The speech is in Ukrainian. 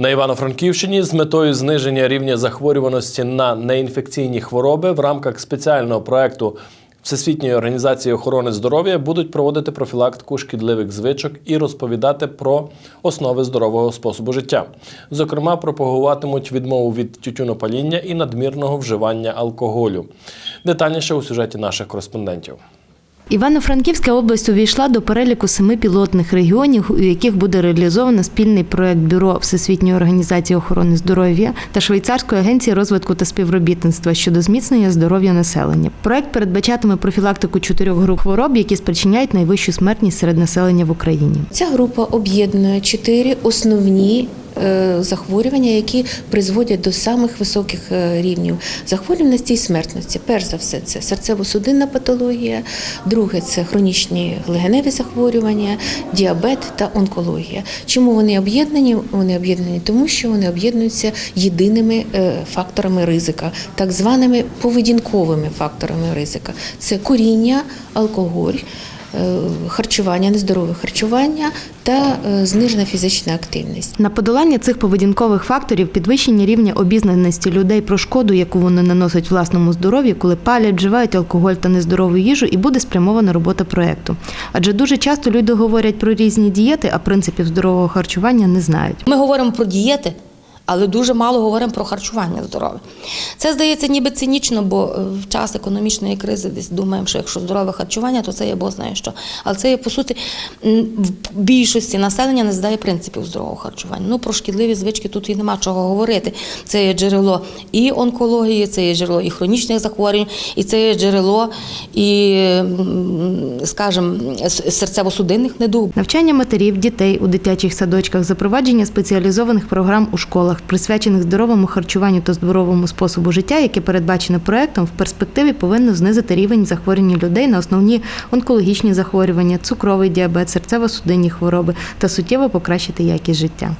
На Івано-Франківщині з метою зниження рівня захворюваності на неінфекційні хвороби в рамках спеціального проекту Всесвітньої організації охорони здоров'я будуть проводити профілактику шкідливих звичок і розповідати про основи здорового способу життя. Зокрема, пропагуватимуть відмову від тютюнопаління і надмірного вживання алкоголю. Детальніше у сюжеті наших кореспондентів. Івано-Франківська область увійшла до переліку семи пілотних регіонів, у яких буде реалізовано спільний проект бюро Всесвітньої організації охорони здоров'я та Швейцарської агенції розвитку та співробітництва щодо зміцнення здоров'я населення. Проект передбачатиме профілактику чотирьох груп хвороб, які спричиняють найвищу смертність серед населення в Україні. Ця група об'єднує чотири основні захворювання, які призводять до самих високих е, рівнів захворюваності і смертності. Перш за все, це серцево-судинна патологія, друге це хронічні легеневі захворювання, діабет та онкологія. Чому вони об'єднані? Вони об'єднані тому, що вони об'єднуються єдиними е, факторами ризика, так званими поведінковими факторами ризика. Це куріння, алкоголь. Е, Харчування, нездорове харчування та е, знижена фізична активність. На подолання цих поведінкових факторів підвищення рівня обізнаності людей про шкоду, яку вони наносять власному здоров'ю, коли палять, вживають алкоголь та нездорову їжу, і буде спрямована робота проекту. Адже дуже часто люди говорять про різні дієти, а принципів здорового харчування не знають. Ми говоримо про дієти, але дуже мало говоримо про харчування здорове. Це здається ніби цинічно, бо е, в час економічної кризи десь думаємо, що якщо здорове харчування, то це є Бог знає що. Але це є по суті в більшості населення не знає принципів здорового харчування. Ну про шкідливі звички тут і нема чого говорити. Це є джерело і онкології, це є джерело і хронічних захворювань, і це є джерело і, скажімо, серцево-судинних недуг. Навчання матерів, дітей у дитячих садочках, запровадження спеціалізованих програм у школах, присвячених здоровому харчуванню та здоровому способу життя, яке передбачене проектом, в перспективі повинно знизити рівень захворювання людей на основні онкологічні захворювання, цукровий діабет, серцево-судинні хвороби та суттєво покращити якість життя.